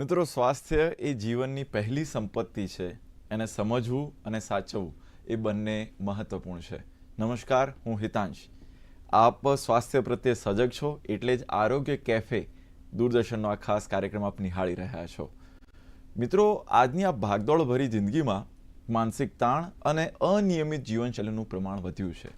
મિત્રો, સ્વાસ્થ્ય એ જીવનની પહેલી સંપત્તિ છે. એને સમજવું અને સાચવવું એ બંને મહત્વપૂર્ણ છે. નમસ્કાર, હું હિતાંશ. આપ સ્વાસ્થ્ય પ્રત્યે સજગ છો એટલે જ આરોગ્ય કેફે દૂરદર્શનનો આ ખાસ કાર્યક્રમ આપ નિહાળી રહ્યા છો. મિત્રો, આજની આ ભાગદોડ ભરી જિંદગીમાં માનસિક તાણ અને અનિયમિત જીવનશૈલીનું પ્રમાણ વધ્યું છે.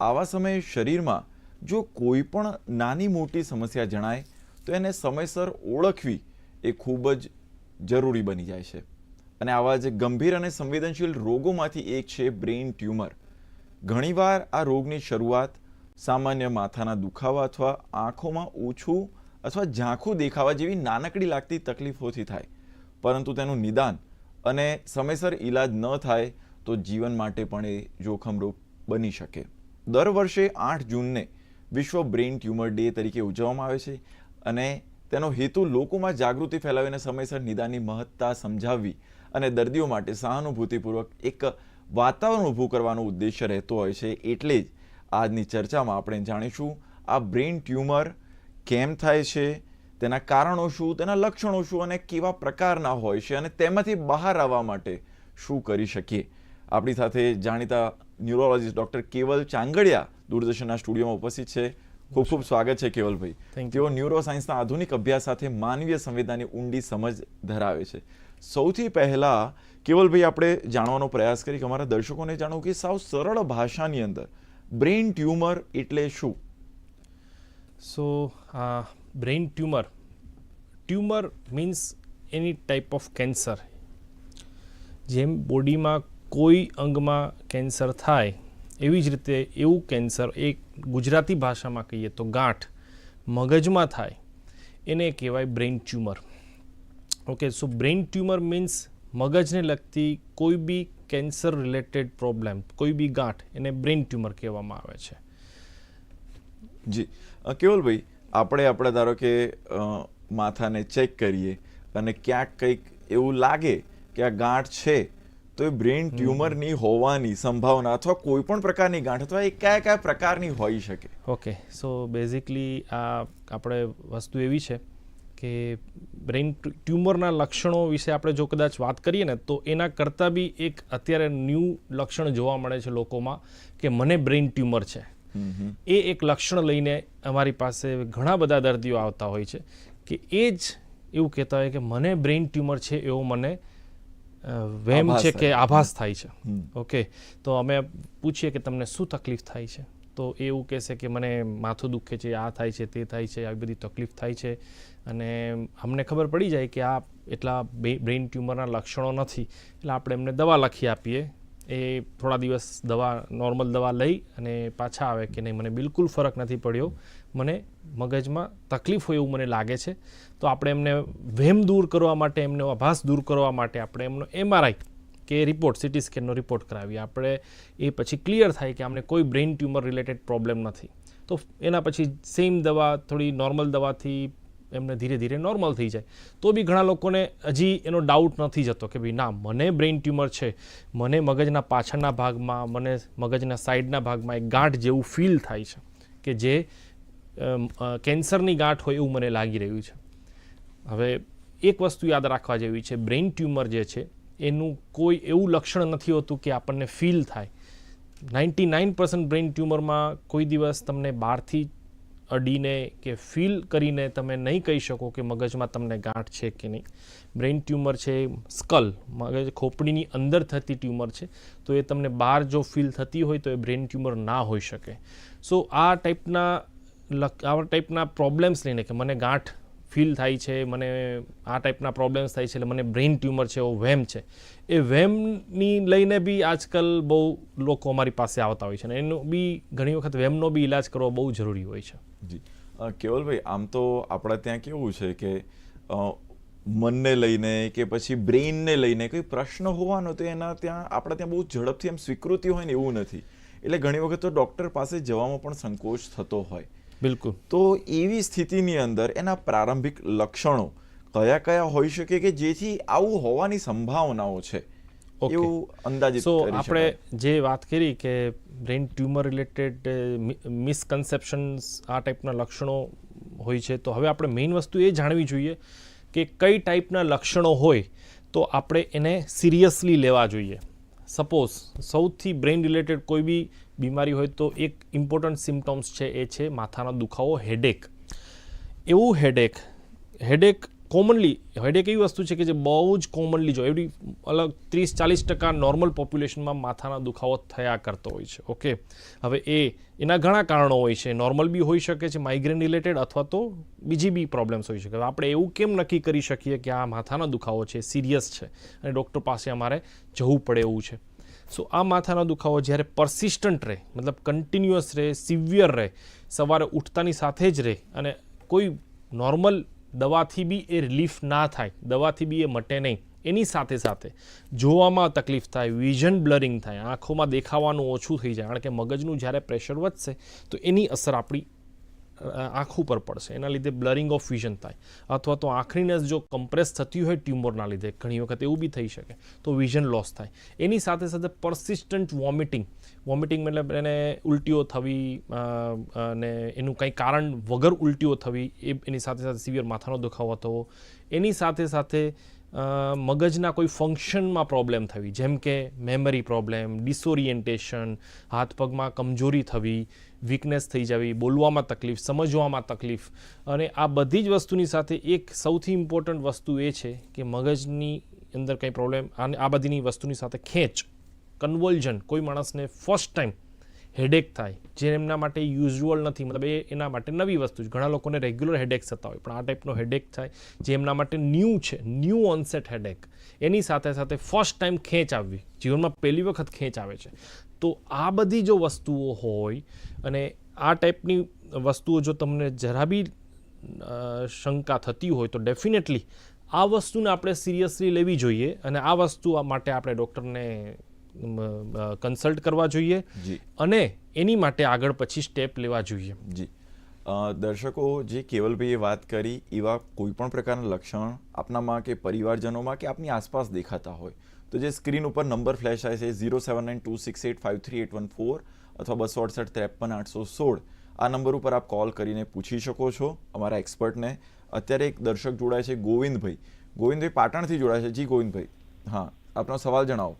આવા સમયે શરીરમાં જો કોઈ પણ નાની મોટી સમસ્યા જણાય, તો એને સમયસર ઓળખવી એ ખૂબ જ જરૂરી બની જાય છે. અને આવા જે ગંભીર અને સંવેદનશીલ રોગોમાંથી એક છે બ્રેઇન ટ્યુમર. ઘણીવાર આ રોગની શરૂઆત સામાન્ય માથાના દુખાવા અથવા આંખોમાં ઓછું અથવા ઝાંખું દેખાવા જેવી નાનકડી લાગતી તકલીફોથી થાય. પરંતુ તેનું નિદાન અને સમયસર ઈલાજ ન થાય તો જીવન માટે પણ એ જોખમરૂપ બની શકે. દર વર્ષે આઠ જૂનને વિશ્વ બ્રેઇન ટ્યુમર ડે તરીકે ઉજવવામાં આવે છે અને તેનો હેતુ લોકોમાં જાગૃતિ ફેલાવીને સમયસર નિદાનની મહત્તા સમજાવવી અને દર્દીઓ માટે સહાનુભૂતિપૂર્વક એક વાતાવરણ ઊભું કરવાનો ઉદ્દેશ્ય રહેતો હોય છે એટલે જ આજની ચર્ચામાં આપણે જાણીશું, આ બ્રેઇન ટ્યુમર કેમ થાય છે, તેના કારણો શું, તેના લક્ષણો શું અને કેવા પ્રકારના હોય છે અને તેમાંથી બહાર આવવા માટે શું કરી શકીએ. આપણી સાથે જાણીતા ન્યુરોલોજીસ્ટ ડૉક્ટર કેવલ ચાંગડિયા દૂરદર્શનના સ્ટુડિયોમાં ઉપસ્થિત છે. ખૂબ ખૂબ સ્વાગત છે કેવલભાઈ. તેઓ ન્યુરો સાયન્સના આધુનિક અભ્યાસ સાથે માનવીય સંવેદનાની ઊંડી સમજ ધરાવે છે. સૌથી પહેલા કેવલભાઈ આપણે જાણવાનો પ્રયાસ કરી કે અમારા દર્શકોને જાણવું કે સાવ સરળ ભાષાની અંદર બ્રેઇન ટ્યુમર એટલે શું? So brain tumour. Tumour means any type of cancer જેમ બોડીમાં કોઈ અંગમાં કેન્સર થાય એવી જ રીતે એવું કેન્સર એક ગુજરાતી ભાષામાં કહીએ તો ગાંઠ મગજમાં થાય, એને કહેવાય brain tumour. Okay, so brain tumour means મગજને લગતી કોઈ બી કેન્સર રિલેટેડ પ્રોબ્લેમ, કોઈ બી ગાંઠ એને બ્રેઇન ટ્યુમર કહેવામાં આવે છે. જી. કેવલભાઈ, આપણે આપણે ધારો કે માથાને ચેક કરીએ અને ક્યાંક કંઈક એવું લાગે કે આ ગાંઠ છે તો એ બ્રેઇન ટ્યુમરની હોવાની સંભાવના અથવા કોઈ પણ પ્રકારની ગાંઠ અથવા એ કયા કયા પ્રકારની હોઈ શકે? ઓકે સો બેઝિકલી આ આપણે વસ્તુ એવી છે કે બ્રેઇન ટ્યુમરના લક્ષણો વિશે આપણે જો કદાચ વાત કરીએ ને તો એના કરતાં બી એક અત્યારે ન્યૂ લક્ષણ જોવા મળે છે લોકોમાં કે મને બ્રેઇન ટ્યુમર છે. એ એક લક્ષણ લઈને અમારી પાસે ઘણા બધા દર્દીઓ આવતા હોય છે કે એ જ એવું કહેતા હોય કે મને બ્રેઇન ટ્યુમર છે એવો મને અ, વહેમ છે કે આભાસ થાય છે. ઓકે. તો અમે પૂછીએ કે તમને શું તકલીફ થાય છે? તો એવું કહેશે કે મને માથું દુખે છે આ થાય છે તે થાય છે આવી બધી તકલીફ થાય છે. અને અમને ખબર પડી જાય કે આ એટલા બ્રેઇન ટ્યુમરના લક્ષણો નથી. એટલે આપણે એમને દવા લખી આપીએ. એ થોડા દિવસ દવા નોર્મલ દવા લઈ અને પાછા આવે કે નહીં, મને બિલકુલ ફરક નથી પડ્યો. મને મગજમાં તકલીફ હોય એવું મને લાગે છે. તો આપણે એમને વહેમ દૂર કરવા માટે, એમનો આભાસ દૂર કરવા માટે આપણે એમનો એમઆરઆઈ કે રિપોર્ટ સિટી સ્કેનનો રિપોર્ટ કરાવીએ. આપણે એ પછી ક્લિયર થાય કે અમને કોઈ બ્રેઇન ટ્યુમર રિલેટેડ પ્રોબ્લેમ નથી. તો એના પછી સેમ દવા, થોડી નોર્મલ દવાથી એમને ધીરે ધીરે નોર્મલ થઈ જાય. તો બી ઘણા લોકોને હજી એનો ડાઉટ નથી જતો કે ભાઈ ના, મને બ્રેઇન ટ્યુમર છે, મને મગજના પાછળના ભાગમાં, મને મગજના સાઈડના ભાગમાં એક ગાંઠ જેવું ફીલ થાય છે કે જે કેન્સરની ગાંઠ હોય એવું મને લાગી રહ્યું છે. હવે એક વસ્તુ યાદ રાખવા જેવી છે બ્રેઇન ટ્યુમર જે છે, એનું કોઈ એવું લક્ષણ નથી હોતું કે આપણને ફીલ થાય. નાઇન્ટી નાઇન પર્સન્ટ બ્રેઇન ટ્યુમરમાં કોઈ દિવસ તમને બહારથી અડીને કે ફીલ કરીને તમે નહીં કહી શકો કે મગજમાં તમને ગાંઠ છે કે નહીં. બ્રેઇન ટ્યુમર છે સ્કલ મગજ ખોપડીની અંદર થતી ટ્યુમર છે, તો એ તમને બહાર જો ફીલ થતી હોય તો એ બ્રેઇન ટ્યુમર ના હોઈ શકે. સો આ ટાઈપના આવા ટાઈપના પ્રોબ્લેમ્સ લઈને કે મને ગાંઠ ફીલ થાય છે, મને આ ટાઈપના પ્રોબ્લેમ્સ થાય છે, એટલે મને બ્રેઇન ટ્યુમર છે, એવો વહેમ છે. એ વહેમની લઈને બી આજકાલ બહુ લોકો અમારી પાસે આવતા હોય છે અને એનો બી ઘણી વખત વહેમનો બી ઇલાજ કરવો બહુ જરૂરી હોય છે. જી. કેવલભાઈ, આમ તો આપણા ત્યાં કેવું છે કે મનને લઈને કે પછી બ્રેઇનને લઈને કોઈ પ્રશ્ન હોવાનો તો એના ત્યાં, આપણા ત્યાં બહુ ઝડપથી એમ સ્વીકૃતિ હોય ને એવું નથી. એટલે ઘણી વખત તો ડૉક્ટર પાસે જવામાં પણ સંકોચ થતો હોય. બિલકુલ. તો એવી સ્થિતિની અંદર એના પ્રારંભિક લક્ષણો કયા કયા હોઈ શકે કે જેથી આવું હોવાની સંભાવનાઓ છે. એવું અંદાજિત સો આપણે જે વાત કરી કે બ્રેઇન ટ્યુમર રિલેટેડ મિસકન્સેપ્શન્સ આ ટાઈપના લક્ષણો હોય છે તો હવે આપણે મેઇન વસ્તુ એ જાણવી જોઈએ કે કઈ ટાઈપના લક્ષણો હોય તો આપણે એને સિરિયસલી લેવા જોઈએ. સપોઝ સૌથી બ્રેઇન રિલેટેડ કોઈ બી બીમારી હોય તો એક ઇમ્પોર્ટન્ટ સિમ્ટમ્સ છે એ છે માથાનો દુખાવો હેડેક એવું હેડેક હેડેક કોમનલી હેડેક એવી વસ્તુ છે કે જે બહુ જ કોમનલી જો એવરી અલગ ત્રીસ, ચાલીસ ટકા નોર્મલ પોપ્યુલેશનમાં માથાના દુખાવો થયા કરતો હોય છે ઓકે હવે એ, એના ઘણા કારણો હોય છે. નોર્મલ બી હોઈ શકે છે માઇગ્રેન રિલેટેડ અથવા તો બીજી બી પ્રોબ્લેમ્સ હોઈ શકે. આપણે એવું કેમ નક્કી કરી શકીએ કે આ માથાનો દુખાવો છે સિરિયસ છે? અને ડૉક્ટર પાસે અમારે જવું પડે એવું છે. સો આ માથાનો દુખાવો જ્યારે પરસિસ્ટન્ટ રહે, મતલબ કન્ટિન્યુઅસ રહે સિવિયર રહે, સવારે ઉઠતાની સાથે જ રહે અને કોઈ નોર્મલ દવાથી બી એ રિલીફ ના થાય, દવાથી બી એ મટે નહીં, એની સાથે સાથે જોવામાં તકલીફ થાય વિઝન બ્લરિંગ થાય, આંખોમાં દેખાવાનું ઓછું થઈ જાય, કારણ કે મગજનું જ્યારે પ્રેશર વધશે, તો એની અસર આપણી આંખ ઉપર પડશે. એના લીધે બ્લરિંગ ઓફ વિઝન થાય. અથવા તો આંખરીને નસ જો કમ્પ્રેસ થતી હોય ટ્યુમરના લીધે, ઘણી વખત એવું બી થઈ શકે, તો વિઝન લોસ થાય. એની સાથે સાથે પરસિસ્ટન્ટ વોમિટિંગ વોમિટિંગ મતલબ એને ઉલટીઓ થવી અને એનું કંઈ કારણ વગર ઉલટીઓ થવી, એ એની સાથે સાથે સિવિયર માથાનો દુખાવો થવો. એની સાથે સાથે મગજના કોઈ ફંક્શનમાં પ્રોબ્લેમ થવી, જેમ કે મેમરી પ્રોબ્લેમ ડિસોરિએન્ટેશન હાથ પગમાં કમજોરી થવી વીકનેસ થઈ જવી, બોલવામાં તકલીફ, સમજવામાં તકલીફ. અને આ બધી જ વસ્તુની સાથે એક સૌથી ઇમ્પોર્ટન્ટ વસ્તુ એ છે કે મગજની અંદર કંઈ પ્રોબ્લેમ આ બધીની વસ્તુની સાથે ખેંચ કન્વલ્જન કોઈ માણસને ફર્સ્ટ ટાઈમ હેડેક થાય, જે એમના માટે યુઝ્યુઅલ નથી, મતલબ એ એના માટે નવી વસ્તુ છે. ઘણા લોકોને રેગ્યુલર હેડેક થતા હોય, પણ આ ટાઈપનો હેડેક થાય, જે એમના માટે ન્યૂ છે ન્યૂ ઓનસેટ હેડેક એની સાથે સાથે ફર્સ્ટ ટાઈમ ખેંચ આવવી, જીવનમાં પહેલી વખત ખેંચ આવે છે. તો આ બધી જો વસ્તુઓ હોય અને આ ટાઈપની વસ્તુઓ જો તમને જરા બી શંકા થતી હોય તો ડેફિનેટલી આ વસ્તુને આપણે સિરિયસલી લેવી જોઈએ અને આ વસ્તુ માટે આપણે ડૉક્ટરને કન્સલ્ટ કરવા જોઈએ જી. અને એની માટે આગળ પછી સ્ટેપ લેવા જોઈએ. જી. દર્શકો જે કેવલભાઈએ વાત કરી એવા કોઈ પણ પ્રકારના લક્ષણ આપનામાં કે પરિવારજનોમાં કે આપની આસપાસ દેખાતા હોય તો જે સ્ક્રીન ઉપર નંબર ફ્લેશ થાય છે zero seven nine two six eight five three eight one four અથવા બસો અડસઠ ત્રેપન આઠસો સોળ. આ નંબર ઉપર આપ કોલ કરીને પૂછી શકો છો અમારા એક્સપર્ટને. અત્યારે એક દર્શક જોડાય છે ગોવિંદભાઈ. ગોવિંદભાઈ પાટણથી જોડાય છે. જી ગોવિંદભાઈ. હા આપનો સવાલ જણાવો.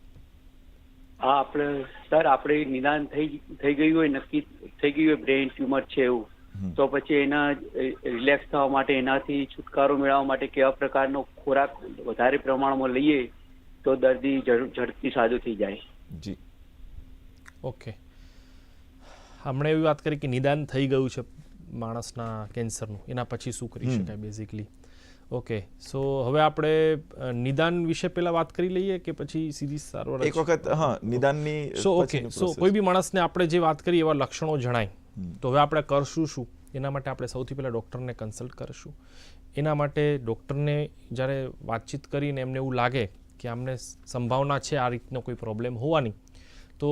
હા આપણે સર આપણે નિદાન થઈ થઈ ગયું હોય નક્કી થઈ ગયું હોય બ્રેઇન ટ્યુમર છે એવું. તો પછી એના રિલેક્સ થવા માટે એનાથી છુટકારો મેળવવા માટે કેવા પ્રકારનો ખોરાક વધારે પ્રમાણમાં લઈએ તો દર્દી ઝડપથી સાજો થઈ જાય. જી. ઓકે. હમણાં એવી વાત કરી કે નિદાન થઈ ગયું છે માણસના કેન્સરનું. એના પછી શું કરી શકાય બેઝિકલી ઓકે. સો હવે આપણે નિદાન વિશે પહેલા વાત કરી લઈએ કે પછી સીધી સારવાર એક વખત હા નિદાનની સો ઓકે. સો કોઈ બી માણસને આપણે જે વાત કરી એવા લક્ષણો જણાય. તો હવે આપણે કરશું શું? એના માટે આપણે સૌથી પહેલાં ડૉક્ટરને કન્સલ્ટ કરીશું. એના માટે ડૉક્ટરને જ્યારે વાતચીત કરીને એમને એવું લાગે કે આમને સંભાવના છે આ રીતનો કોઈ પ્રોબ્લેમ હોવાની. તો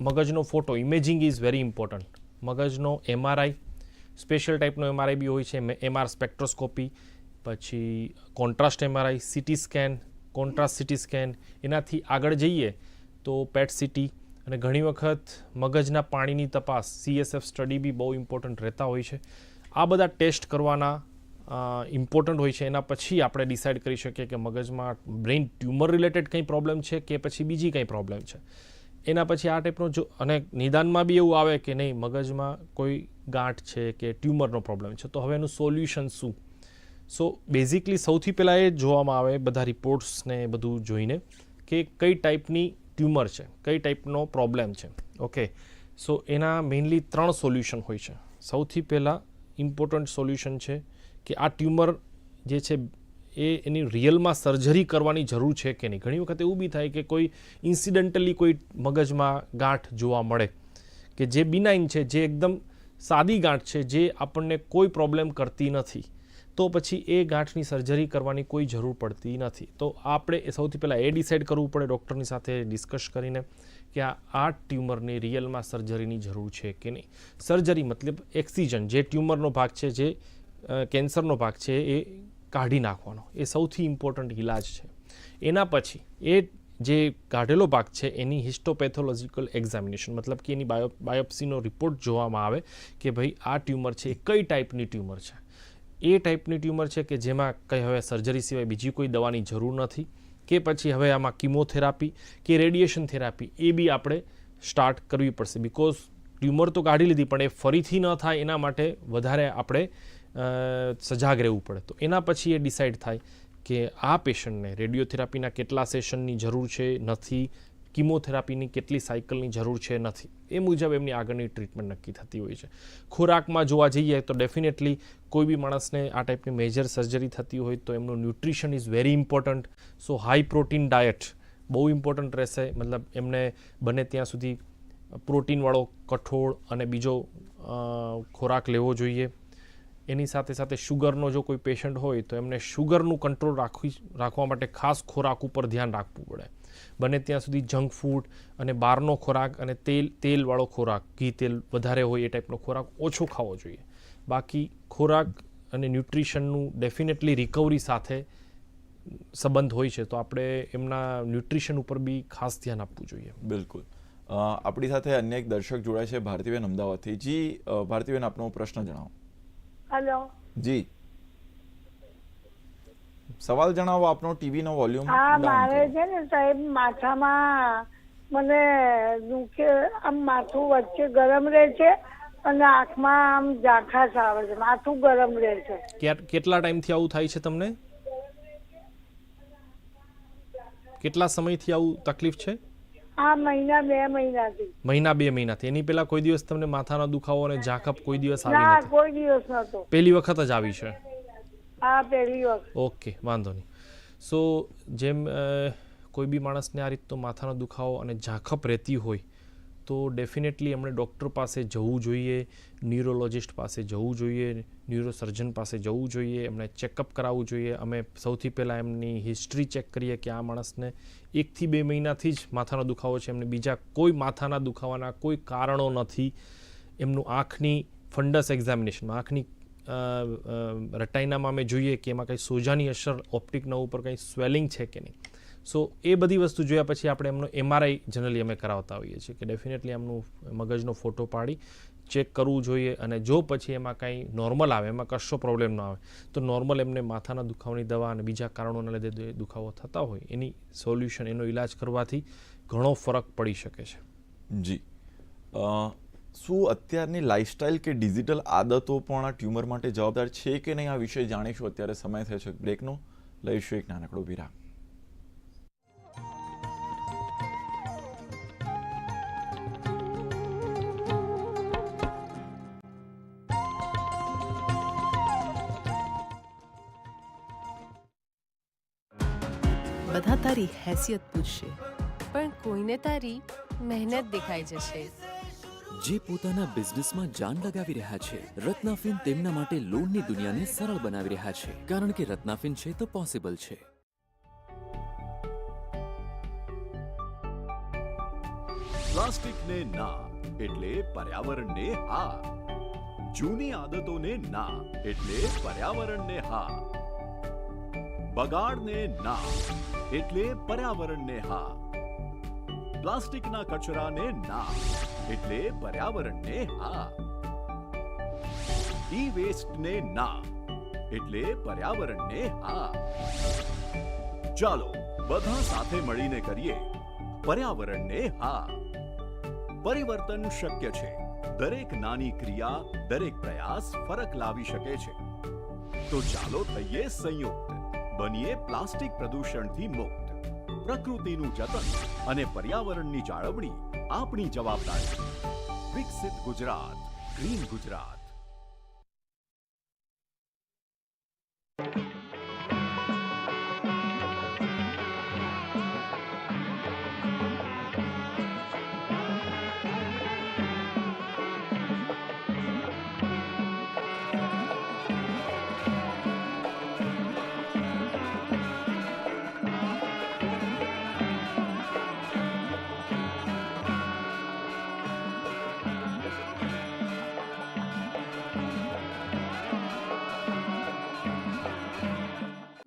મગજનો photo imaging is very important મગજનો એમઆરઆઈ સ્પેશિયલ ટાઈપનો એમઆરઆઈ બી હોય છે એમઆર સ્પેક્ટ્રોસ્કોપી પછી contrast MRI CT scan contrast CT scan એનાથી આગળ જઈએ તો પેટ સિટી અને ઘણી વખત મગજના પાણીની તપાસ સીએસએફ સ્ટડી બી બહુ ઇમ્પોર્ટન્ટ રહેતા હોય છે. આ બધા ટેસ્ટ કરવાના ઇમ્પોર્ટન્ટ હોય છે, એના પછી આપણે ડિસાઇડ કરી શકીએ કે મગજમાં બ્રેઇન ટ્યુમર રિલેટેડ કંઈ પ્રોબ્લેમ છે કે પછી બીજી કંઈ પ્રોબ્લેમ છે. એના પછી આ ટાઈપનો જો, અને નિદાનમાં બી એવું આવે કે નહીં, મગજમાં કોઈ ગાંઠ છે કે ટ્યુમરનો પ્રોબ્લેમ છે, તો હવે એનું સોલ્યુશન શું? સો બેઝિકલી સૌથી પહેલાં એ જોવામાં આવે, બધા રિપોર્ટ્સને બધું જોઈને કે કઈ ટાઈપની ટ્યુમર છે, કઈ ટાઈપનો પ્રોબ્લેમ છે. ઓકે સો એના મેઇનલી ત્રણ સોલ્યુશન હોય છે. સૌથી પહેલાં ઇમ્પોર્ટન્ટ સોલ્યુશન છે કે આ ટ્યુમર જે છે, એ એની રિયલમાં સર્જરી કરવાની જરૂર છે કે નહીં? ઘણી વખત એવું બી થાય કે કોઈ ઇન્સિડન્ટલી કોઈ મગજમાં ગાંઠ જોવા મળે કે જે બિનાઇન છે, જે એકદમ સાદી ગાંઠ છે, જે આપણને કોઈ પ્રોબ્લેમ કરતી નથી, તો પછી એ ગાંઠની સર્જરી કરવાની કોઈ જરૂર પડતી નથી. તો આપણે સૌથી પહેલાં એ ડિસાઇડ કરવું પડે ડૉક્ટરની સાથે ડિસ્કસ કરીને કે આ આ ટ્યુમરની રિયલમાં સર્જરીની જરૂર છે કે નહીં? સર્જરી મતલબ એક્સિજન જે ટ્યુમરનો ભાગ છે, જે કેન્સરનો ભાગ છે એ કાઢી નાખવાનો. એ સૌથી ઇમ્પોર્ટન્ટ ઇલાજ છે. એના પછી એ જે કાઢેલો ભાગ છે એની હિસ્ટોપેથોલોજીકલ એક્ઝામિનેશન મતલબ કે એની બાયો બાયોપ્સીનો રિપોર્ટ જોવામાં આવે કે ભાઈ આ ટ્યુમર છે એ કઈ ટાઈપની ટ્યુમર છે. એ ટાઈપની ટ્યુમર છે કે જેમાં કંઈ હવે સર્જરી સિવાય બીજી કોઈ દવાની જરૂર નથી કે પછી હવે આમાં કિમોથેરાપી કે રેડિયેશન થેરાપી એ બી આપણે સ્ટાર્ટ કરવી પડશે. બિકોઝ ટ્યુમર તો કાઢી લીધી પણ એ ફરીથી ન થાય એના માટે વધારે આપણે સજાગ રહેવું પડે તો. એના પછી એ ડિસાઇડ થાય કે આ પેશન્ટને રેડિયોથેરાપીના કેટલા સેશનની જરૂર છે, નથી કિમોથેરાપીની કેટલી સાયકલની જરૂર છે, નથી. એ મુજબ એમની આગળની ટ્રીટમેન્ટ નક્કી થતી હોય છે. ખોરાકમાં જોવા જઈએ તો ડેફિનેટલી કોઈ બી માણસને આ ટાઈપની મેજર સર્જરી થતી હોય તો એમનું nutrition is very important so high protein diet બહુ ઇમ્પોર્ટન્ટ રહેશે. મતલબ એમને બને ત્યાં સુધી પ્રોટીનવાળો કઠોળ અને બીજો ખોરાક લેવો જોઈએ. એની સાથે સાથે શુગરનો જો કોઈ પેશન્ટ હોય તો એમને શુગરનું કંટ્રોલ રાખવી, રાખવા માટે ખાસ ખોરાક ઉપર ધ્યાન રાખવું પડે. બને ત્યાં સુધી જંક ફૂડ અને બહારનો ખોરાક અને તેલ, તેલવાળો ખોરાક, ઘી, તેલ વધારે હોય એ ટાઈપનો ખોરાક ઓછો ખાવો જોઈએ. બાકી ખોરાક અને ન્યુટ્રિશનનું ડેફિનેટલી રિકવરી સાથે સંબંધ હોય છે તો આપણે એમના ન્યુટ્રિશન ઉપર બી ખાસ ધ્યાન આપવું જોઈએ. બિલકુલ. આપણી સાથે અન્ય એક દર્શક જોડાય છે, ભારતીબેન અમદાવાદથી. જી ભારતીબેન, આપનો પ્રશ્ન જણાવો. હલો. જી. સવાલ જણાવો આપનો ટીવી નો વોલ્યુમ હા મારે છે ને સાહેબ માથામાં મને દુખે આમ માથું વચ્ચે ગરમ રહે છે અને આંખમાં આમ ઝાખાશ આવે છે. માથું ગરમ રહે છે. કેટલા કેટલા ટાઈમથી આવું થાય છે તમને? કેટલા સમયથી આવું તકલીફ છે? આ મહિના બે મહિનાથી. મહિના બે મહિનાથી. એની પહેલા કોઈ દિવસ તમને માથાનો દુખાવો અને ઝાકપ કોઈ દિવસ આવી ના નથી? કોઈ દિવસ નતો પહેલી વખત જ આવી છે? આ પહેલી વખત. ઓકે વાંધો નહીં. સો જેમ કોઈ બી માણસને આ રીતનો માથાનો દુખાવો અને ઝાકપ રહેતી હોય તો ડેફિનેટલી એમણે ડૉક્ટર પાસે જવું જોઈએ ન્યુરોલોજિસ્ટ પાસે જવું જોઈએ ન્યુરોસર્જન પાસે જવું જોઈએ એમણે ચેકઅપ કરાવવું જોઈએ. અમે સૌથી પહેલાં એમની હિસ્ટ્રી ચેક કરીએ કે આ માણસને એકથી બે મહિનાથી જ માથાનો દુખાવો છે. એમને બીજા કોઈ માથાના દુખાવાના કોઈ કારણો નથી. એમનું આંખની ફંડસ એક્ઝામિનેશનમાં, આંખની રટાઈનામાં અમે જોઈએ કે એમાં કંઈ સોજાની અસર ઓપ્ટિકના ઉપર કંઈ સ્વેલિંગ છે કે નહીં. સો, એ બધી વસ્તુ જોયા પછી આપણે એમનો એમઆરઆઈ જનરલી અમે કરાવતા હોઈએ છીએ કે ડેફિનેટલી એમનું મગજનો ફોટો પાડી ચેક કરવું જોઈએ અને જો પછી એમાં કાંઈ નોર્મલ આવે, એમાં કશો પ્રોબ્લેમ ન આવે, તો નોર્મલ એમને માથાના દુખાવાની દવા અને બીજા કારણોના લીધે દુખાવો થતા હોય, એની સોલ્યુશન એનો ઈલાજ કરવાથી ઘણો ફરક પડી શકે છે. જી. શું અત્યારની લાઇફસ્ટાઇલ કે ડિજિટલ આદતો પણ આ ટ્યુમર માટે જવાબદાર છે કે નહીં? આ વિશે જાણીશું. અત્યારે સમય થયો છે બ્રેકનો લઈશું એક નાનકડો વિરામ. તારી હેસિયત પૂછશે. પણ કોઈને તારી મહેનત દેખાઈ જશે. જે પોતાના બિઝનેસમાં જાન લગાવી રહ્યા છે રત્નાફિન તેમના માટે લોનની દુનિયાને સરળ બનાવી રહ્યા છે. કારણ કે રત્નાફિન છે તો પોસિબલ છે. પ્લાસ્ટિકને ના એટલે પર્યાવરણને હા જૂની આદતોને ના એટલે પર્યાવરણને હા બગાડને ના એટલે પર્યાવરણને હા પ્લાસ્ટિકના કચરાને ના એટલે પર્યાવરણને હા ઈ વેસ્ટને ના એટલે પર્યાવરણને હા ચાલો, બધા સાથે મળીને કરીએ. પર્યાવરણને હા પરિવર્તન શક્ય છે. દરેક નાની ક્રિયા, દરેક પ્રયાસ ફરક લાવી શકે છે. તો ચાલો થઈએ સંયુક્ત. બનીએ પ્લાસ્ટિક પ્રદૂષણથી મુક્ત. પ્રકૃતિનું જતન અને પર્યાવરણની જાળવણી આપણી જવાબદારી. વિકસિત ગુજરાત, ગ્રીન ગુજરાત.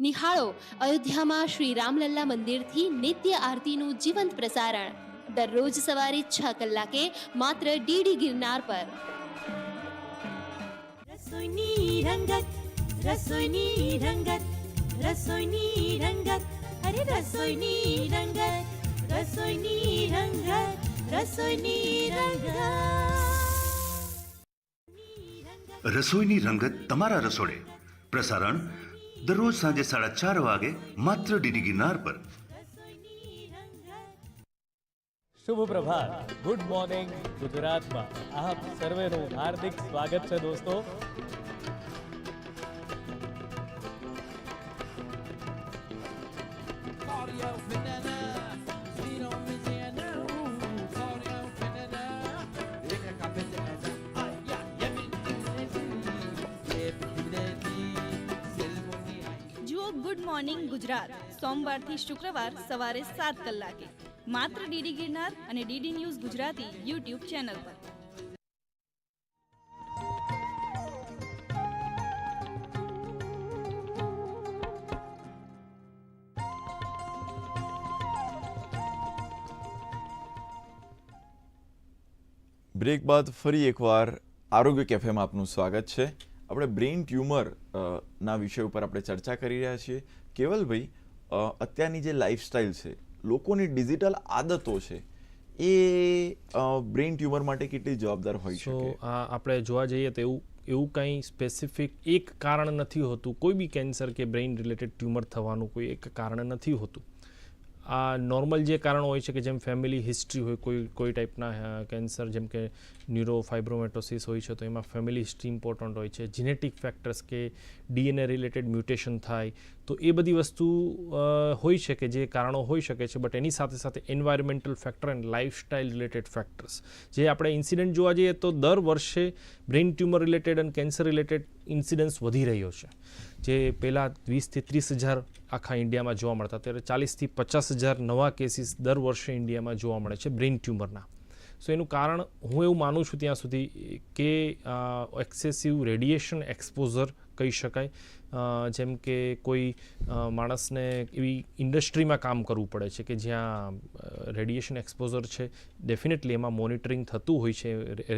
નિહાળો. અયોધ્યામાં શ્રી રામલલ્લા મંદિરથી નિત્ય આરતીનું જીવંત પ્રસારણ. દરરોજ સવારે છ કલાકે માત્ર ડીડી ગિરનાર પર. રસોઈની રંગત રસોઈની રંગત રસોઈની રંગત અરે રસોઈની રંગત રસોઈની રંગત રસોઈની રંગત. રસોઈની રંગત તમારા રસોડે. પ્રસારણ દરરોજ સાંજે સાડા ચાર વાગે માત્ર ડીડી ગિરનાર પર શુભ પ્રભાત ગુડ મોર્નિંગ ગુજરાતમાં આપ સર્વેનું હાર્દિક સ્વાગત છે દોસ્તો ગુજરાત. સોમવારથી શુક્રવાર સવારે સાત કલાકે. માત્ર ડીડી ગિરનાર અને DD news Gujarati YouTube channel પર. બ્રેક બાદ ફરી એકવાર આરોગ્ય કેફેમાં આપનું સ્વાગત છે. આપણે બ્રેઇન ટ્યુમર ના વિષય ઉપર આપણે ચર્ચા કરી રહ્યા છીએ. કેવલભાઈ અત્યારની જે લાઈફસ્ટાઈલ છે લોકોની ડિજિટલ આદતો છે એ બ્રેઇન ટ્યુમર માટે કેટલી જવાબદાર હોય છે આપણે જોવા જઈએ તો એવું એવું કંઈ સ્પેસિફિક એક કારણ નથી હોતું. કોઈ બી કેન્સર કે બ્રેઇન રિલેટેડ ટ્યુમર થવાનું કોઈ એક કારણ નથી હોતું. આ નોર્મલ જે કારણો હોય છે કે જેમ ફેમિલી હિસ્ટ્રી હોય, કોઈ કોઈ ટાઈપના કેન્સર જેમ કે ન્યુરોફાઇબ્રોમેટોસિસ હોય છે, તો એમાં ફેમિલી હિસ્ટ્રી ઇમ્પોર્ટન્ટ હોય છે. જીનેટિક ફેક્ટર્સ કે ડીએનએ રિલેટેડ મ્યુટેશન થાય, તો એ બધી વસ્તુ હોઈ શકે જે કારણો હોઈ શકે છે બટ એની સાથે સાથે environmental factor and lifestyle related factors જે આપણે ઇન્સિડન્ટ જોવા જઈએ તો દર વર્ષે બ્રેઇન ટ્યુમર રિલેટેડ અને કેન્સર રિલેટેડ ઇન્સિડન્સ વધી રહ્યો છે. જે પહેલાં વીસથી ત્રીસ હજાર આખા ઇન્ડિયામાં જોવા મળતા ત્યારે ચાલીસથી પચાસ હજાર નવા કેસીસ દર વર્ષે ઇન્ડિયામાં જોવા મળે છે બ્રેઇન ટ્યુમરના. સો એનું કારણ હું એવું માનું છું ત્યાં સુધી કે એક્સેસિવ રેડિયેશન એક્સપોઝર કહી શકાય. જેમ કે કોઈ માણસને એવી ઇન્ડસ્ટ્રીમાં કામ કરવું પડે છે કે જ્યાં રેડિયેશન એક્સપોઝર છે, ડેફિનેટલી એમાં મોનિટરિંગ થતું હોય છે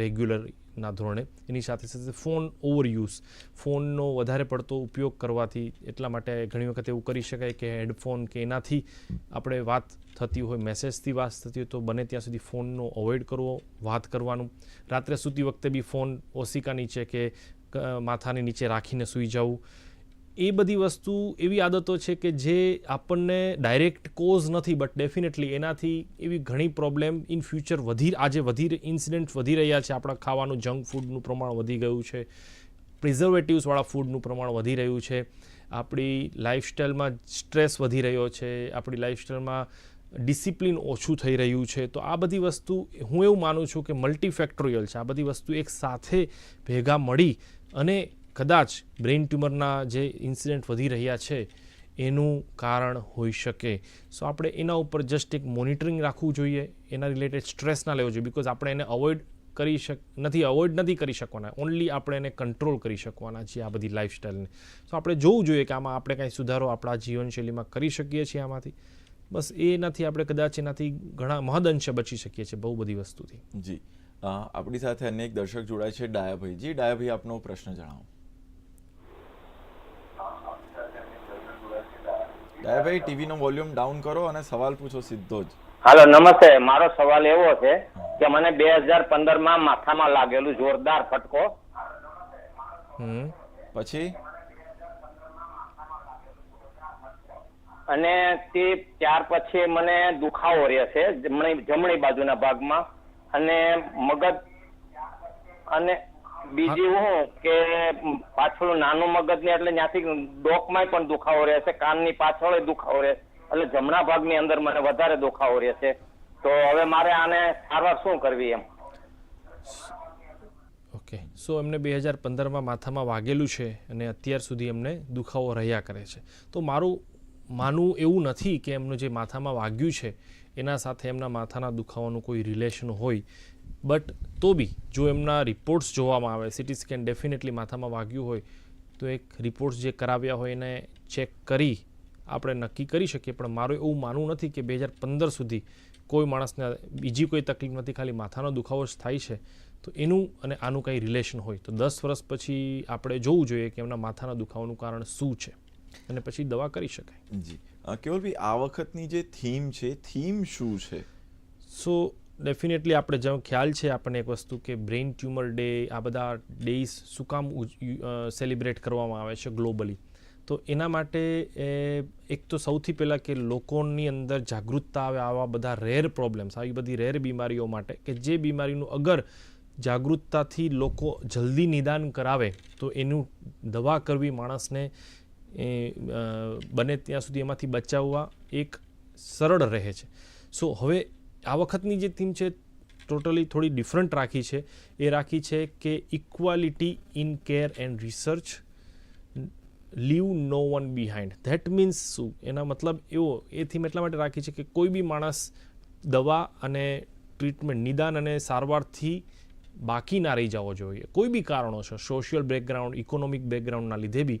રેગ્યુલરના ધોરણે. એની સાથે સાથે ફોન ઓવર યુઝ ફોનનો વધારે પડતો ઉપયોગ કરવાથી એટલા માટે ઘણી વખત એવું કરી શકાય કે હેડફોન કે એનાથી આપણે વાત થતી હોય, મેસેજથી વાત થતી હોય તો બને ત્યાં સુધી ફોનનો અવોઇડ કરવો, વાત કરવાનું. રાત્રે સૂતી વખતે બી ફોન ઓશિકા નીચે કે, માથાની નીચે રાખીને સૂઈ જવું. એ બધી વસ્તુ, એવી આદતો છે કે જે આપણને ડાયરેક્ટ કોઝ નથી બટ ડેફિનેટલી એનાથી એવી ઘણી પ્રોબ્લેમ ઇન ફ્યુચર વધી આજે વધી ઇન્સિડન્ટ વધી રહ્યા છે. આપણા ખાવાનું જંક ફૂડનું પ્રમાણ વધી ગયું છે. પ્રિઝર્વેટિવ્સવાળા ફૂડનું પ્રમાણ વધી રહ્યું છે. આપણી લાઈફસ્ટાઈલમાં સ્ટ્રેસ વધી રહ્યો છે. આપણી લાઈફસ્ટાઈલમાં ડિસિપ્લિન ઓછું થઈ રહ્યું છે. તો આ બધી વસ્તુ, હું એવું માનું છું કે મલ્ટીફેક્ટોરિયલ છે. આ બધી વસ્તુ એક સાથે ભેગા મળી અને કદાચ બ્રેઇન ટ્યુમરના જે ઇન્સિડન્ટ વધી રહ્યા છે, એનું કારણ હોઈ શકે. સો આપણે એના ઉપર જસ્ટ એક મોનિટરિંગ રાખવું જોઈએ, એના રિલેટેડ સ્ટ્રેસ ના લેવો જોઈએ બિકોઝ આપણે એને અવોઇડ કરી શક, નથી, અવોઇડ નથી કરી શકવાના. ઓનલી આપણે એને કંટ્રોલ કરી શકવાના છીએ આ બધી લાઈફસ્ટાઈલને. સો આપણે જોવું જોઈએ કે આમાં આપણે કાંઈ સુધારો આપણા જીવનશૈલીમાં કરી શકીએ છીએ આમાંથી. બસ એ નથી આપણે કદાચ એનાથી ઘણા મહદઅંશે બચી શકીએ છીએ બહુ બધી વસ્તુથી. જી. આપણી સાથે અનેક દર્શક જોડાય છે. ડાયાભાઈ જી, ડાયાભાઈ, આપનો પ્રશ્ન જણાવો. ડાયાભાઈ ટીવીનો વોલ્યુમ ડાઉન કરો અને સવાલ પૂછો સીધો જ. હાલો નમસ્તે. મારો સવાલ એવો છે કે મને બે હજાર પંદરમાં માથામાં લાગેલું જોરદાર ફટકો. હમ. પછી? અને તે ત્યાર પછી મને દુખાવો રહે છે જમણી જમણી બાજુના ભાગમાં. અને મગજ અને બીજી હું. કે પાછળ નાનું મગજ ને એટલે ત્યાંથી ડોકમાં પણ દુખાવો રહેશે કાનની પાછળ દુખાવો રહેશે. એટલે જમણા ભાગની અંદર મને વધારે દુખાવો રહેશે. તો હવે મારે આને સારવાર શું કરવી એમ? ઓકે. સો એમને બે હજાર પંદરમાં માથામાં વાગેલું છે અને અત્યાર સુધી એમને દુખાવો રહ્યા કરે છે. તો મારું માનવું એવું નથી કે એમનું જે માથામાં વાગ્યું છે એના સાથે એમના માથાના દુખાવાનું કોઈ રિલેશન હોય બટ તો બી જો એમના રિપોર્ટ્સ જોવામાં આવે સિટી સ્કેન ડેફિનેટલી માથામાં વાગ્યું હોય તો એક રિપોર્ટ્સ જે કરાવ્યા હોય એને ચેક કરી આપણે નક્કી કરી શકીએ. પણ મારું એવું માનવું નથી કે બે હજાર પંદર સુધી કોઈ માણસને બીજી કોઈ તકલીફ નથી ખાલી માથાનો દુખાવો જ થાય છે. તો એનું અને આનું કંઈ રિલેશન હોય. તો દસ વર્ષ પછી આપણે જોવું જોઈએ કે એમના માથાના દુખાવાનું કારણ શું છે. અને પછી દવા કરી શકાય. જી. કેવલ કેવલભાઈ આ વખતની જે થીમ છે થીમ શું છે? સો ડેફિનેટલી આપણે જેમ ખ્યાલ છે આપણને એક વસ્તુ કે બ્રેઇન ટ્યુમર ડે, આ બધા ડેઝ શું કામ સેલિબ્રેટ કરવામાં આવે છે ગ્લોબલી. તો એના માટે એક તો સૌથી પહેલાં કે લોકોની અંદર જાગૃતતા આવે, આવા બધા રેર પ્રોબ્લેમ્સ, આવી બધી રેર બીમારીઓ માટે કે જે બીમારીનું અગર જાગૃતતાથી લોકો જલ્દી નિદાન કરાવે, તો એનું દવા કરવી માણસને બને ત્યાં સુધી એમાંથી બચાવવા એક સરળ રહે છે. સો હવે આ વખતની જે થીમ છે ટોટલી થોડી ડિફરન્ટ રાખી છે. એ રાખી છે કે equality in care and research leave no one behind that means શું? એના મતલબ એવો, એ થીમ એટલા માટે રાખી છે કે કોઈ બી માણસ દવા અને ટ્રીટમેન્ટ નિદાન અને સારવારથી બાકી ના રહી જવો જોઈએ. કોઈ બી કારણો છે સોશિયલ બેકગ્રાઉન્ડ ઇકોનોમિક બેકગ્રાઉન્ડના લીધે બી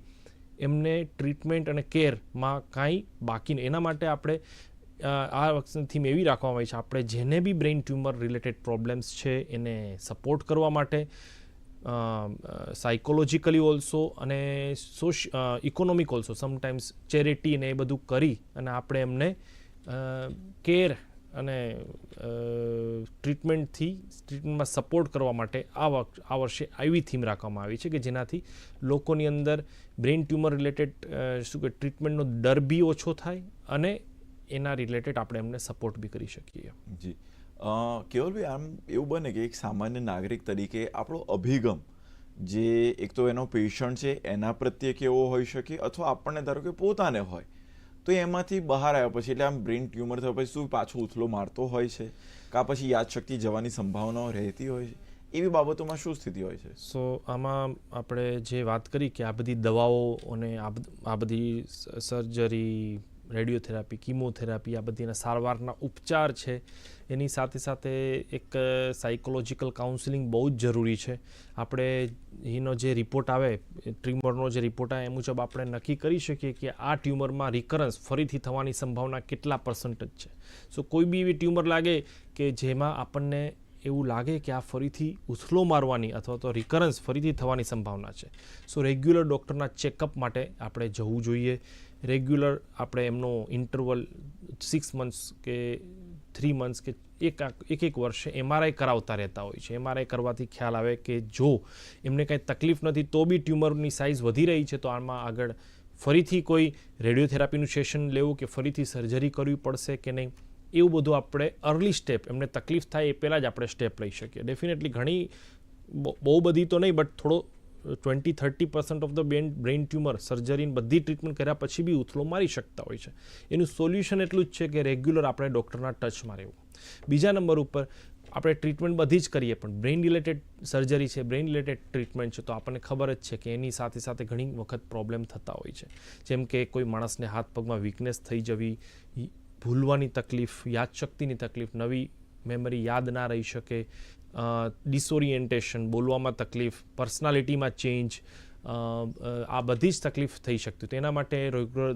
એમને ટ્રીટમેન્ટ અને કેરમાં કાંઈ બાકી એના માટે આપણે આ વખતની થીમ એવી રાખવામાં આવી છે, આપણે જેને બી બ્રેઇન ટ્યુમર રિલેટેડ પ્રોબ્લેમ્સ છે, એને સપોર્ટ કરવા માટે સાયકોલોજીકલી ઓલ્સો અને સોશ ઇકોનોમિક ઓલ્સો સમટાઈમ્સ ચેરિટી ને એ બધું કરી અને આપણે એમને કેર અને ટ્રીટમેન્ટથી ટ્રીટમેન્ટમાં સપોર્ટ કરવા માટે આ વખત આ વર્ષે આવી થીમ રાખવામાં આવી છે કે જેનાથી લોકોની અંદર બ્રેઇન ટ્યુમર રિલેટેડ શું કે ટ્રીટમેન્ટનો ડર બી ઓછો થાય અને એના રિલેટેડ આપણે એમને સપોર્ટ બી કરી શકીએ. જી. કેવલભાઈ આમ એવું બને કે એક સામાન્ય નાગરિક તરીકે આપણો અભિગમ જે એક તો એનો પેશન્ટ છે એના પ્રત્યે કેવો હોઈ શકે અથવા આપણને ધારો કે પોતાને હોય તો એમાંથી બહાર આવ્યા પછી એટલે આમ બ્રેઇન ટ્યુમર થયા પછી શું પાછો ઉથલો મારતો હોય છે? કાં પછી યાદશક્તિ જવાની સંભાવનાઓ રહેતી હોય છે? એવી બાબતોમાં શું સ્થિતિ હોય છે? સો આમાં આપણે જે વાત કરી કે આ બધી દવાઓ અને આ બધી સર્જરી રેડિયોથેરાપી, કિમોથેરાપી, આ બધી એના સારવારના ઉપચાર છે. એની સાથે સાથે એક સાયકોલોજીકલ કાઉન્સિલિંગ બહુ જ જરૂરી છે. આપણે એનો જે રિપોર્ટ આવે, ટ્યુમરનો જે રિપોર્ટ આવે, એ મુજબ આપણે નક્કી કરી શકીએ કે આ ટ્યુમરમાં રિકરન્સ ફરીથી થવાની સંભાવના કેટલા પર્સન્ટેજ છે. સો કોઈ બી એવી ટ્યુમર લાગે કે જેમાં આપણને એવું લાગે કે આ ફરીથી ઉથલો મારવાની અથવા તો રિકરન્સ ફરીથી થવાની સંભાવના છે. સો રેગ્યુલર ડૉક્ટરના ચેકઅપ માટે આપણે જવું જોઈએ. રેગ્યુલર આપણે એમનો ઇન્ટરવલ સિક્સ મંથ્સ કે થ્રી મંથ્સ કે એક એક એક વર્ષે એમઆરઆઈ કરાવતા રહેતા હોય છે. એમઆરઆઈ કરવાથી ખ્યાલ આવે કે જો એમને કાંઈ તકલીફ નથી, તો બી ટ્યુમરની સાઇઝ વધી રહી છે, તો આમાં આગળ ફરીથી કોઈ રેડિયોથેરાપીનું સેશન લેવું કે ફરીથી સર્જરી કરવી પડશે કે નહીં, એવું બધું આપણે અર્લી સ્ટેપ એમને તકલીફ થાય એ પહેલાં જ આપણે સ્ટેપ લઈ શકીએ. ડેફિનેટલી ઘણી બહુ બધી તો નહીં બટ થોડો twenty thirty percent of the brain brain tumour surgery બધી ટ્રીટમેન્ટ કર્યા પછી બી ઉથલો મારી શકતા હોય છે. એનું સોલ્યુશન એટલું જ છે કે રેગ્યુલર આપણે ડૉક્ટરના ટચમાં રહેવું. બીજા નંબર ઉપર આપણે ટ્રીટમેન્ટ બધી જ કરીએ, પણ બ્રેઇન રિલેટેડ સર્જરી છે બ્રેઇન રિલેટેડ ટ્રીટમેન્ટ છે, તો આપણને ખબર જ છે કે એની સાથે સાથે ઘણી વખત પ્રોબ્લેમ થતા હોય છે. જેમ કે કોઈ માણસને હાથ પગમાં વીકનેસ થઈ જવી ભૂલવાની તકલીફ, યાદશક્તિની તકલીફ, નવી મેમરી યાદ ના રહી શકે ડિસઓરિએન્ટેશન બોલવામાં તકલીફ પર્સનાલિટીમાં ચેન્જ આ બધી જ તકલીફ થઈ શકતી. તેના માટે રેગ્યુલર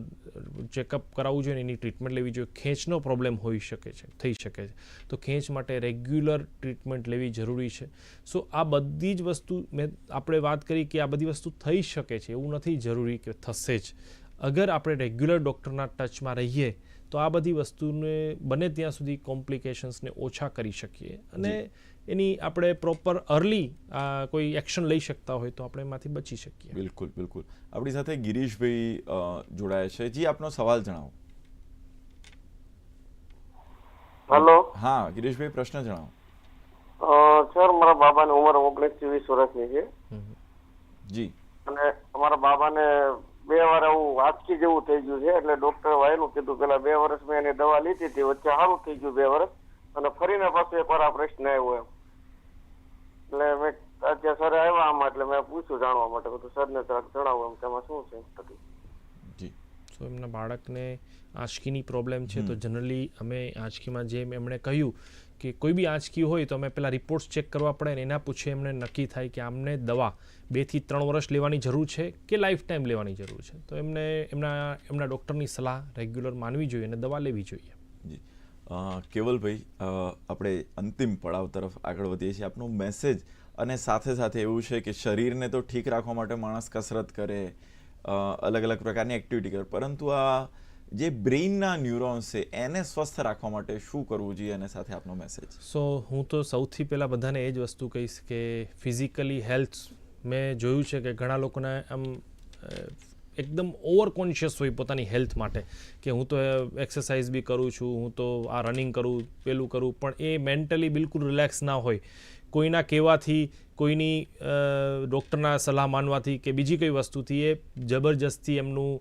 ચેકઅપ કરાવવું જોઈએ એની ટ્રીટમેન્ટ લેવી જોઈએ. ખેંચનો પ્રોબ્લેમ હોઈ શકે છે, થઈ શકે છે. તો ખેંચ માટે રેગ્યુલર ટ્રીટમેન્ટ લેવી જરૂરી છે. સો આ બધી જ વસ્તુ મેં આપણે વાત કરી કે આ બધી વસ્તુ થઈ શકે છે. એવું નથી જરૂરી કે થશે જ. અગર આપણે રેગ્યુલર ડૉક્ટરના ટચમાં રહીએ, તો આ બધી વસ્તુને બને ત્યાં સુધી કોમ્પ્લિકેશન્સને ઓછા કરી શકીએ. અને એની આપણે પ્રોપર અર્લી કોઈ એક્શન લઈ શકતા હોય તો આપણે એમાંથી બચી શકીએ. બિલકુલ બિલકુલ. આપણી સાથે ગિરીશભાઈ જોડાયા છે. જી આપનો સવાલ જણાવો. હેલો. હા ગિરીશભાઈ પ્રશ્ન જણાવો. સર મારા બાબાની ઉંમર ઓગણીસ વીસ વર્ષની છે. જી. અને અમારા બાબાને બે વાર આવું વાંચકી જેવું થઈ ગયું છે. એટલે ડોક્ટર વાયનું કીધું પેલા બે વર્ષ મેં એની દવા લીધી હતી વચ્ચે સારું થઈ ગયું બે વર્ષ. અને ફરીને પાછું એકવાર આ પ્રશ્ન આવ્યો એમ. એટલે મેં અત્યારે સર આવ્યા આમાં એટલે મેં પૂછ્યું જાણવા માટે. બધું સરને જરાક જણાવો એમ કે એમાં શું છે? તકલીફ જી. સો એમના બાળકને આંચકીની પ્રોબ્લેમ છે. તો જનરલી અમે આંચકીમાં જેમ એમણે કહ્યું કે કોઈ બી આંચકી હોય તો અમે પહેલાં રિપોર્ટ્સ ચેક કરવા પડે ને એના પૂછે એમને નક્કી થાય કે આમને દવા બેથી ત્રણ વર્ષ લેવાની જરૂર છે કે લાઈફ ટાઈમ લેવાની જરૂર છે. તો એમને એમના એમના ડૉક્ટરની સલાહ રેગ્યુલર માનવી જોઈએ અને દવા લેવી જોઈએ. જી. કેવલભાઈ આપણે અંતિમ પડાવ તરફ આગળ વધીએ છીએ. આપનો મેસેજ અને સાથે સાથે એવું છે કે શરીરને તો ઠીક રાખવા માટે માણસ કસરત કરે અલગ અલગ પ્રકારની એક્ટિવિટી કરે. પરંતુ આ જે બ્રેઇનના ન્યુરોન્સ છે, એને સ્વસ્થ રાખવા માટે શું કરવું જોઈએ અને સાથે આપનો મેસેજ સો હું તો સૌથી પહેલાં બધાને એ જ વસ્તુ કહીશ કે ફિઝિકલી હેલ્થ મેં જોયું છે કે ઘણા લોકોને આમ એકદમ ઓવર કોન્શિયસ હોય પોતાની હેલ્થ માટે. કે હું તો એક્સરસાઇઝ બી કરું છું, હું તો આ રનિંગ કરું, પેલું કરું, પણ એ મેન્ટલી બિલકુલ રિલેક્સ ના હોય. કોઈના કહેવાથી, કોઈની ડૉક્ટરના સલાહ માનવાથી કે બીજી કઈ વસ્તુથી એ જબરજસ્તી એમનું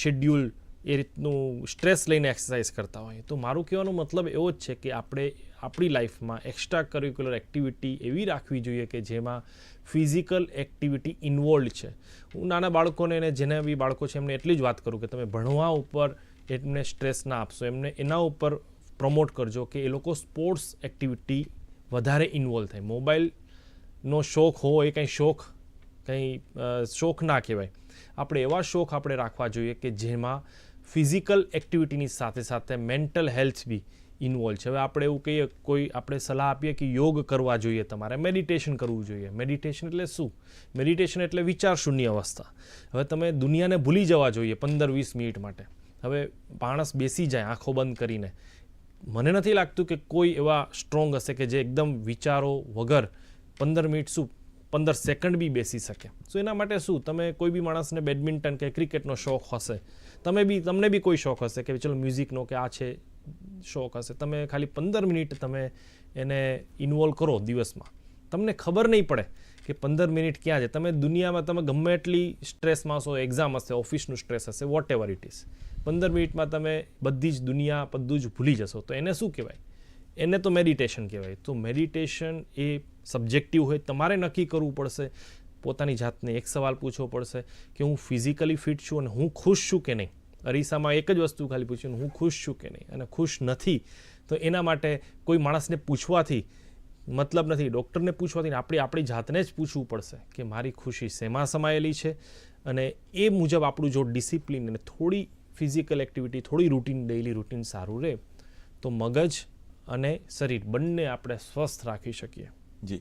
શેડ્યુલ એ રીતનું સ્ટ્રેસ લઈને એક્સરસાઇઝ કરતા હોય. તો મારું કહેવાનો મતલબ એવો જ છે કે આપણે આપણી લાઈફમાં એક્સ્ટ્રા કરિક્યુલર એક્ટિવિટી એવી રાખવી જોઈએ કે જેમાં ફિઝિકલ એક્ટિવિટી ઇન્વોલ્વ છે. હું નાના બાળકોને અને જેને બી બાળકો છે, એમને એટલી જ વાત કરું કે તમે ભણવા ઉપર એમને સ્ટ્રેસ ના આપશો. એમને એના ઉપર પ્રમોટ કરજો કે એ લોકો સ્પોર્ટ્સ એક્ટિવિટી વધારે ઇન્વોલ્વ થાય. મોબાઈલનો શોખ હોવો એ કંઈ શોખ કંઈ શોખ ના કહેવાય. આપણે એવા શોખ આપણે રાખવા જોઈએ કે જેમાં ફિઝિકલ એક્ટિવિટીની સાથે સાથે મેન્ટલ હેલ્થ બી ઇન્વોલ્વ છે. હવે આપણે એવું કહીએ, કોઈ આપણે સલાહ આપીએ કે યોગ કરવા જોઈએ તમારે મેડિટેશન કરવું જોઈએ. મેડિટેશન એટલે શું? મેડિટેશન એટલે વિચાર શૂન્ય અવસ્થા. હવે તમે દુનિયાને ભૂલી જવા જોઈએ પંદર વીસ મિનિટ માટે. હવે માણસ બેસી જાય આંખો બંધ કરીને. મને નથી લાગતું કે કોઈ એવા સ્ટ્રોંગ હશે કે જે એકદમ વિચારો વગર પંદર મિનિટ શું, પંદર સેકન્ડ બી બેસી શકે. સો એના માટે શું? તમે કોઈ બી માણસને બેડમિન્ટન કે ક્રિકેટનો શોખ હશે, તમે બી, તમને બી કોઈ શોખ હશે કે ચલો મ્યુઝિકનો કે આ છે શોખ હશે. તમે ખાલી પંદર મિનિટ તમે એને ઇન્વોલ્વ કરો દિવસમાં. તમને ખબર નહીં પડે કે પંદર મિનિટ ક્યાં છે. તમે દુનિયામાં તમે ગમે એટલી સ્ટ્રેસમાં હશો એક્ઝામ હશે ઓફિસનું સ્ટ્રેસ હશે વોટ એવર ઇટ ઇઝ પંદર મિનિટમાં તમે બધી જ દુનિયા બધું જ ભૂલી જશો. તો એને શું કહેવાય? એને તો મેડિટેશન કહેવાય. તો મેડિટેશન એ સબ્જેક્ટિવ હોય. તમારે નક્કી કરવું પડશે. પોતાની જાતને એક સવાલ પૂછવો પડશે કે હું ફિઝિકલી ફિટ છું અને હું ખુશ છું કે નહીં? અરીસામાં એક જ વસ્તુ ખાલી પૂછ્યું હું ખુશ છું કે નહીં? અને ખુશ નથી, તો એના માટે કોઈ માણસને પૂછવાથી મતલબ નથી. ડૉક્ટરને પૂછવાથી આપણે, આપણી જાતને જ પૂછવું પડશે કે મારી ખુશી શેમાં સમાયેલી છે? અને એ મુજબ આપણું જો ડિસિપ્લિન અને થોડી ફિઝિકલ એક્ટિવિટી, થોડી રૂટીન, ડેઇલી રૂટીન સારું રહે, તો મગજ અને શરીર બંને આપણે સ્વસ્થ રાખી શકીએ. જી.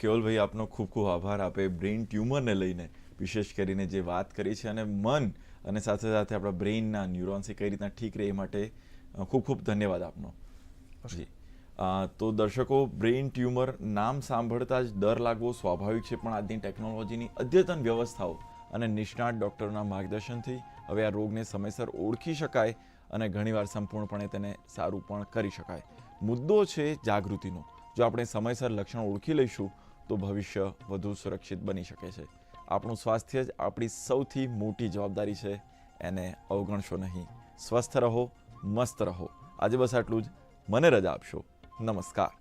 કેવલભાઈ, આપનો ખૂબ ખૂબ આભાર. આપે બ્રેઇન ટ્યુમરને લઈને વિશેષ કરીને જે વાત કરી છે અને મન અને સાથે સાથે આપણા બ્રેઇનના ન્યુરોન્સ એ કઈ રીતના ઠીક રહે એ માટે ખૂબ ખૂબ ધન્યવાદ આપનો. જી. તો દર્શકો બ્રેઇન ટ્યુમર નામ સાંભળતા જ ડર લાગવો સ્વાભાવિક છે પણ આજની ટેકનોલોજીની અદ્યતન વ્યવસ્થાઓ અને નિષ્ણાત ડૉક્ટરના માર્ગદર્શનથી હવે આ રોગને સમયસર ઓળખી શકાય અને ઘણીવાર સંપૂર્ણપણે તેને સારું પણ કરી શકાય. મુદ્દો છે જાગૃતિનો. જો આપણે સમયસર લક્ષણ ઓળખી લઈશું તો ભવિષ્ય વધુ સુરક્ષિત બની શકે છે. આપણું સ્વાસ્થ્ય જ આપણી સૌથી મોટી જવાબદારી છે. એને અવગણશો નહીં. સ્વસ્થ રહો, મસ્ત રહો. આજે બસ આટલું જ. મને રજા આપશો. નમસ્કાર.